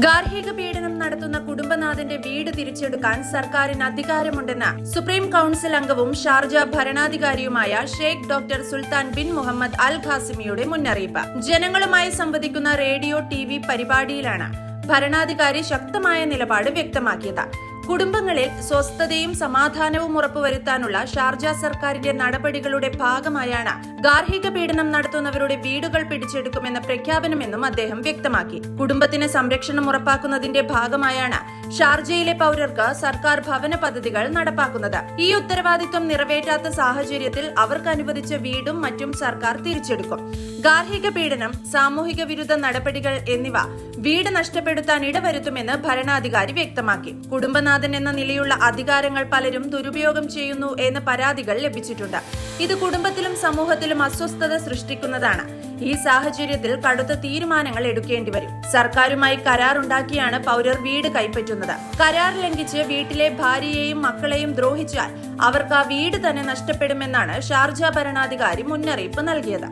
ഗാർഹിക പീഡനം നടത്തുന്ന കുടുംബനാഥന്റെ വീട് തിരിച്ചെടുക്കാൻ സർക്കാരിന് അധികാരമുണ്ടെന്ന് സുപ്രീം കൌൺസിൽ അംഗവും Sharjah ഭരണാധികാരിയുമായ Sheikh doctor Sultan bin Muhammad Al ഖാസിമിയുടെ മുന്നറിയിപ്പ്. ജനങ്ങളുമായി സംവദിക്കുന്ന റേഡിയോ ടി പരിപാടിയിലാണ് ഭരണാധികാരി ശക്തമായ നിലപാട് വ്യക്തമാക്കിയത്. കുടുംബങ്ങളിൽ സ്വസ്ഥതയും സമാധാനവും ഉറപ്പുവരുത്താനുള്ള ഷാർജ സർക്കാരിന്റെ നടപടികളുടെ ഭാഗമായാണ് ഗാർഹിക പീഡനം നടത്തുന്നവരുടെ വീടുകൾ പിടിച്ചെടുക്കുമെന്ന പ്രഖ്യാപനമെന്നും അദ്ദേഹം വ്യക്തമാക്കി. കുടുംബത്തിന് സംരക്ഷണം ഉറപ്പാക്കുന്നതിന്റെ ഭാഗമായാണ് ഷാർജയിലെ പൌരർക്ക് സർക്കാർ ഭവന പദ്ധതികൾ നടപ്പാക്കുന്നത്. ഈ ഉത്തരവാദിത്വം നിറവേറ്റാത്ത സാഹചര്യത്തിൽ അവർക്ക് അനുവദിച്ച വീടും മറ്റും സർക്കാർ തിരിച്ചെടുക്കും. ഗാർഹിക പീഡനം സാമൂഹിക വിരുദ്ധ നടപടികൾ എന്നിവ വീട് നഷ്ടപ്പെടുത്താൻ ഇടവരുത്തുമെന്ന് ഭരണാധികാരി വ്യക്തമാക്കി. കുടുംബനാഥൻ എന്ന നിലയുള്ള അധികാരങ്ങൾ പലരും ദുരുപയോഗം ചെയ്യുന്നു എന്ന പരാതികൾ ലഭിച്ചിട്ടുണ്ട്. ഇത് കുടുംബത്തിലും സമൂഹത്തിലും അസ്വസ്ഥത സൃഷ്ടിക്കുന്നതാണ്. ഈ സാഹചര്യത്തിൽ കടുത്ത തീരുമാനങ്ങൾ എടുക്കേണ്ടി വരും. സർക്കാരുമായി കരാറുണ്ടാക്കിയാണ് പൗരർ വീട് കൈപ്പറ്റുന്നത്. കരാർ ലംഘിച്ച് വീട്ടിലെ ഭാര്യയെയും മക്കളെയും ദ്രോഹിച്ചാൽ അവർക്ക് ആ വീട് തന്നെ നഷ്ടപ്പെടുമെന്നാണ് ഷാർജ ഭരണാധികാരി മുന്നറിയിപ്പ് നൽകിയത്.